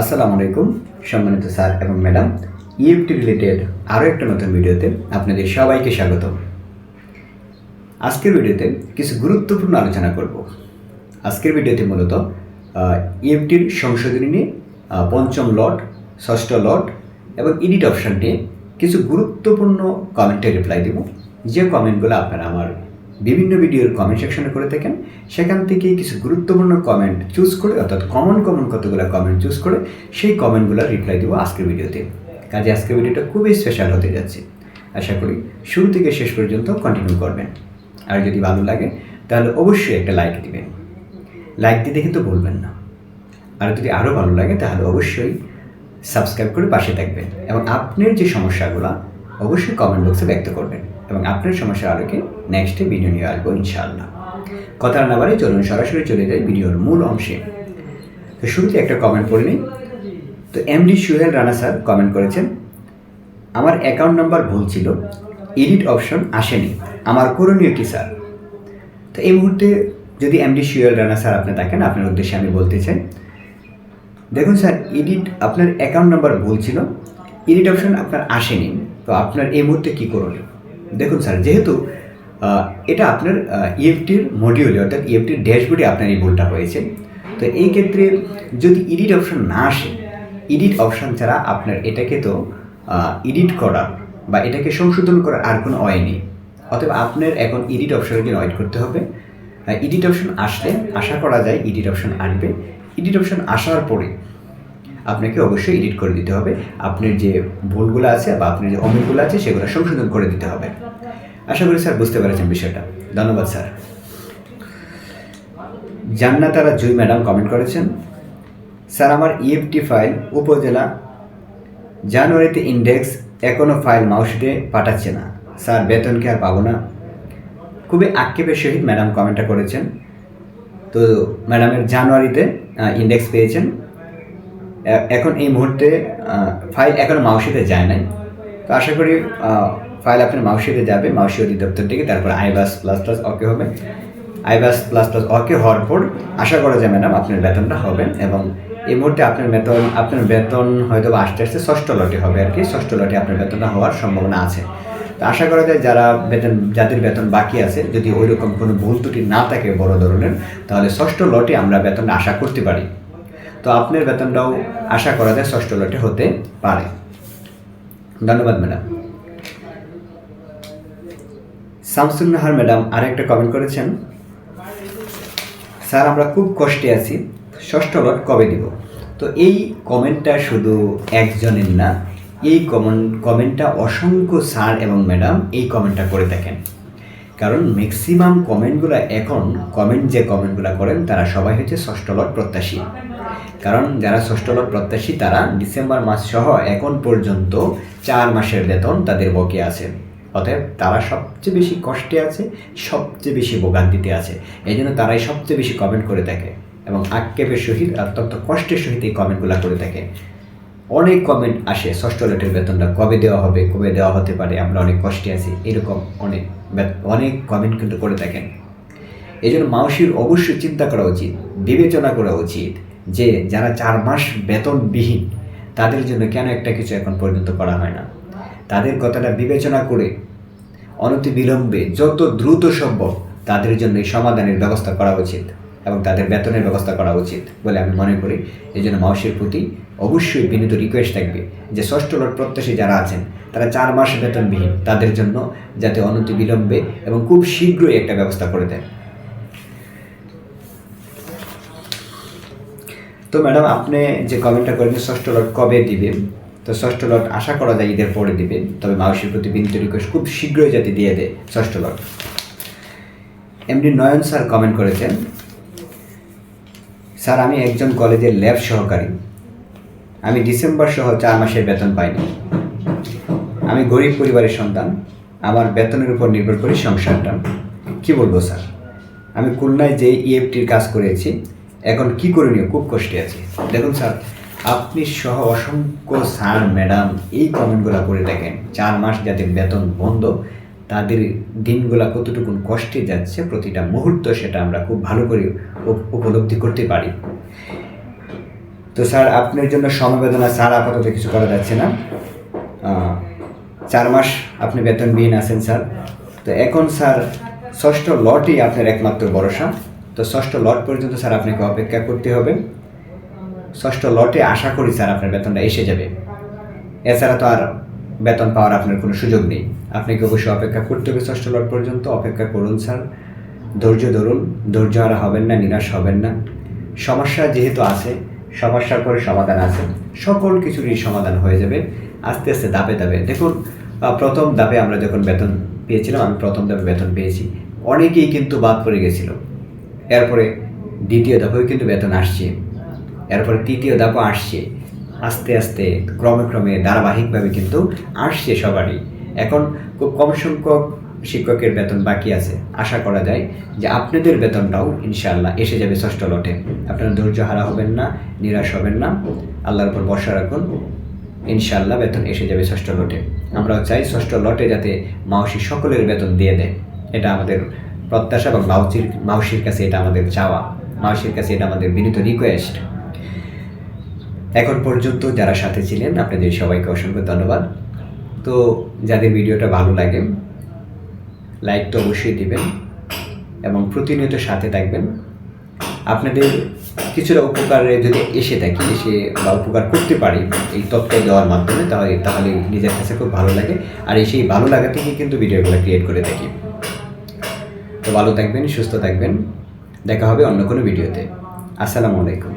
আসসালামু আলাইকুম, সম্মানিত স্যার এবং ম্যাডাম। ইএফটি রিলেটেড আরও একটা নতুন ভিডিওতে আপনাদের সবাইকে স্বাগত। আজকের ভিডিওতে কিছু গুরুত্বপূর্ণ আলোচনা করব। আজকের ভিডিওতে মূলত ইএফটির সংশোধনী নিয়ে পঞ্চম লট, ষষ্ঠ লট এবং এডিট অপশান নিয়ে কিছু গুরুত্বপূর্ণ কমেন্টে রিপ্লাই দেব। যে কমেন্টগুলো আপনারা আমার বিভিন্ন ভিডিওর কমেন্ট সেকশনে করে থাকেন। সেখান থেকে কিছু গুরুত্বপূর্ণ কমেন্ট চুজ করে, অর্থাৎ কমন কমন কতগুলো কমেন্ট চুজ করে, সেই কমেন্টগুলো রিপ্লাই দেবো আজকের ভিডিওতে। কাজে আজকের ভিডিওটা খুবই স্পেশাল হতে যাচ্ছে। আশা করি শুরু থেকে শেষ পর্যন্ত কন্টিনিউ করবেন। আর যদি ভালো লাগে, তাহলে অবশ্যই একটা লাইক দিবেন। লাইক দিতে কিন্তু বলবেন না। আর যদি আরও ভালো লাগে, তাহলে অবশ্যই সাবস্ক্রাইব করে পাশে থাকবেন। এবং আপনার যে সমস্যাগুলো অবশ্যই কমেন্ট বক্সে ব্যক্ত করবেন এবং আপনার সমস্যার আলোকে নেক্সটে ভিডিও নিয়ে আসব ইনশাআল্লাহ। কথা না বাড়ি চলুন সরাসরি চলে যাই ভিডিওর মূল অংশে। তো শুরুতে একটা কমেন্ট করে নিই। তো MD Suhel Rana sir comment করেছেন, আমার অ্যাকাউন্ট নাম্বার ভুল ছিল এডিট অপশন আসেনি, আমার করণীয় কি স্যার তো এই মুহূর্তে যদি এমডি সুয়েল রানা স্যার আপনি থাকেন, আপনার উদ্দেশ্যে আমি বলতে চাই, দেখুন স্যার এডিট আপনার অ্যাকাউন্ট নাম্বার ভুল ছিল এডিট অপশন আপনার আসেনি তো আপনার এই মুহূর্তে কী করণীয়? দেখুন স্যার, যেহেতু এটা আপনার ইএফটির মডিউলে অর্থাৎ ইএফটির ড্যাশবোর্ডে আপনার এই ভুলটা হয়েছে। তো এই ক্ষেত্রে যদি এডিট অপশন না আসে এডিট অপশন ছাড়া আপনার এটাকে তো এডিট করার বা এটাকে সংশোধন করার আর কোনো ওয়ে নেই। অথবা আপনার এখন এডিট অপশনের জন্য ওয়েট করতে হবে। এডিট অপশন আসলে আশা করা যায় এডিট অপশন আসবে। এডিট অপশন আসার পরে আপনাকে অবশ্যই এডিট করে দিতে হবে। আপনার যে ভুলগুলো আছে বা আপনার যে অমিলগুলো আছে, সেগুলো সংশোধন করে দিতে হবে। আশা করি স্যার বুঝতে পেরেছেন বিষয়টা। ধন্যবাদ, sir. Jannatara Jui madam comment করেছেন, স্যার, আমার ইএফটি ফাইল উপজেলা জানুয়ারিতে ইন্ডেক্স এখনও ফাইল মাউসিতে পাঠাচ্ছে না। স্যার, বেতন কি আর পাবো না? খুবই আক্ষেপের সহিত ম্যাডাম কমেন্টটা করেছেন। তো ম্যাডামের জানুয়ারিতে ইন্ডেক্স পেয়েছেন। এখন এই মুহূর্তে ফাইল এখনও মাউসিতে যায় নাই। তো আশা করি ফাইল আপনার মাউসিতে যাবে, মাউসি অধিদপ্তর থেকে, তারপর আইবাস প্লাস প্লাস ওকে হবে। আইবাস প্লাস প্লাস ওকে হওয়ার পর আশা করা যায় ম্যাডাম আপনার বেতনটা হবে এবং এই মুহূর্তে আপনার বেতন আপনার বেতন হয়তো আস্তে আস্তে ষষ্ঠ লটে হবে আর কি। ষষ্ঠ লটে আপনার বেতনটা হওয়ার সম্ভাবনা আছে। তো আশা করা যায় যারা বেতন, যাদের বেতন বাকি আছে, যদি ওই রকম কোনো ভুল ত্রুটি না থাকে বড় ধরনের, তাহলে ষষ্ঠ লটে আমরা বেতনটা আশা করতে পারি। তো আপনার বেতনটাও আশা করা যায় ষষ্ঠ লটে হতে পারে। ধন্যবাদ, ম্যাডাম। শামসুল নাহার ম্যাডাম আরেকটা কমেন্ট করেছেন। স্যার, আমরা খুব কষ্টে আছি। ষষ্ঠ লট কবে দিব? তো এই কমেন্টটা শুধু একজনের না, এই কমেন্ট কমেন্টটা অসংখ্য স্যার এবং ম্যাডাম এই কমেন্টটা করে থাকেন। কারণ ম্যাক্সিমাম কমেন্টগুলো এখন কমেন্ট যে কমেন্টগুলো করেন, তারা সবাই হচ্ছে ষষ্ঠ লট প্রত্যাশী। কারণ যারা ষষ্ঠ লট প্রত্যাশী, তারা ডিসেম্বর মাস সহ এখন পর্যন্ত চার মাসের বেতন তাদের বকে আছে। অতএব তারা সবচেয়ে বেশি কষ্টে আছে, সবচেয়ে বেশি ভোগান্তিতে আছে। এই জন্য তারাই সবচেয়ে বেশি কমেন্ট করে থাকে এবং আক্ষেপের সহিত, অত্যন্ত কষ্টের সহিত এই কমেন্টগুলো করে থাকে। অনেক কমেন্ট আসে, ষষ্ঠ লেটের বেতনটা কবে দেওয়া হবে, কবে দেওয়া হতে পারে, আমরা অনেক কষ্টে আছি, এরকম অনেক অনেক কমেন্ট কিন্তু করে থাকেন। এই জন্য মাউসির অবশ্যই চিন্তা করা উচিত, বিবেচনা করা উচিত যে যারা চার মাস বেতনবিহীন, তাদের জন্য কেন একটা কিছু এখন পর্যন্ত করা হয় না। তাদের কথাটা বিবেচনা করে অনতি বিলম্বে যত দ্রুত সম্ভব তাদের জন্য এই সমাধানের ব্যবস্থা করা উচিত। এবং তাদের বেতনের ব্যবস্থা করা উচিত বলে আমি মনে করি। এই জন্য মাউসের প্রতি অবশ্যই বিনীত রিকোয়েস্ট থাকবে যে ষষ্ঠ লট প্রত্যাশী যারা আছেন, তারা চার মাস বেতনবিহীন। তাদের জন্য যাতে অনতি বিলম্বে এবং খুব শীঘ্রই একটা ব্যবস্থা করে দেন। তো ম্যাডাম, আপনি যে কমেন্টটা করেন ষষ্ঠ লট কবে দিবেন তো ষষ্ঠ লট আশা করা যায় ঈদের পরে দিবেন তবে মাউসির প্রতি বিনীত রিকোয়েস্ট খুব শীঘ্রই যাতে দিয়ে দেয় ষষ্ঠ lot MD Nayan sir comment করেছেন স্যার, আমি একজন কলেজের ল্যাব সহকারী। আমি ডিসেম্বর সহ চার মাসের বেতন পাইনি। আমি গরিব পরিবারের সন্তান। আমার বেতনের উপর নির্ভর করে সংসারটা। কি বলব, স্যার? আমি খুলনায় যে ইএফটির কাজ করেছি, এখন কি করণীয়? খুব কষ্টে আছি। দেখুন, স্যার, আপনি সহ অসংখ্য স্যার, ম্যাডাম, এই কমেন্টগুলো করে দেখেন। চার মাস যাতে বেতন বন্ধ তাদের দিনগুলা কতটুকু কষ্টে যাচ্ছে প্রতিটা মুহূর্ত সেটা আমরা খুব ভালো করে উপ- উপলব্ধি করতে পারি। তো স্যার, আপনার জন্য সমবেদনা স্যার আপাতত কিছু করা যাচ্ছে না। চার মাস আপনি বেতন বেতনবিহীন আছেন স্যার। তো এখন স্যার, ষষ্ঠ লটই আপনার একমাত্র ভরসা। তো ষষ্ঠ লট পর্যন্ত স্যার আপনাকে অপেক্ষা করতে হবে। ষষ্ঠ লটে আশা করি স্যার আপনার বেতনটা এসে যাবে। এছাড়া তো আর বেতন পাওয়ার আপনার কোনো সুযোগ নেই। আপনাকে অবশ্যই অপেক্ষা করতে হবে ষষ্ঠ লট পর্যন্ত। অপেক্ষা করুন, স্যার। ধৈর্য ধরুন। ধৈর্য আর হবেন না, নিরাশ হবেন না। সমস্যা যেহেতু আছে, সমস্যার পরে সমাধান আছে। সকল কিছুরই সমাধান হয়ে যাবে। আস্তে আস্তে দাপে দাপে দেখুন প্রথম দাপে আমরা যখন বেতন পেয়েছিলাম, আমি প্রথম দাপে বেতন পেয়েছি। অনেকেই কিন্তু বাদ পড়ে গেছিল। এরপরে দ্বিতীয় ধাপেও কিন্তু বেতন আসছে। এরপরে তৃতীয় দাপও আসছে। আস্তে আস্তে, ক্রমে ক্রমে, ধারাবাহিকভাবে কিন্তু আসছে সবারই। এখন খুব কম সংখ্যক শিক্ষকের বেতন বাকি আছে। আশা করা যায় যে আপনাদের বেতনটাও ইনশাআল্লাহ এসে যাবে ষষ্ঠ লটে। আপনারা ধৈর্য হারা হবেন না, নিরাশ হবেন না। আল্লাহর উপর ভরসা রাখুন, ইনশাআল্লাহ বেতন এসে যাবে ষষ্ঠ লটে। আমরাও চাই ষষ্ঠ লটে যাতে মাউসি সকলের বেতন দিয়ে দেয়। এটা আমাদের প্রত্যাশা এবং মাউসির মাউসির কাছে এটা আমাদের চাওয়া। মাউসির কাছে এটা আমাদের বিনীত রিকোয়েস্ট এখন পর্যন্ত যারা সাথে ছিলেন, আপনাদের সবাইকে অসংখ্য ধন্যবাদ। তো যাদের ভিডিওটা ভালো লাগে লাইক তো অবশ্যই দিবেন এবং প্রতিনিয়ত সাথে থাকবেন। আপনাদের কিছুটা উপকারে যদি এসে থাকি, এসে বা উপকার করতে পারি এই তথ্য দেওয়ার মাধ্যমে, তাহলে তাহলে নিজের কাছে খুব ভালো লাগে। আর এই ভালো লাগা থেকেই কিন্তু ভিডিওগুলো ক্রিয়েট করে থাকি। তো ভালো থাকবেন, সুস্থ থাকবেন। দেখা হবে অন্য কোনো ভিডিওতে। আসসালামু আলাইকুম।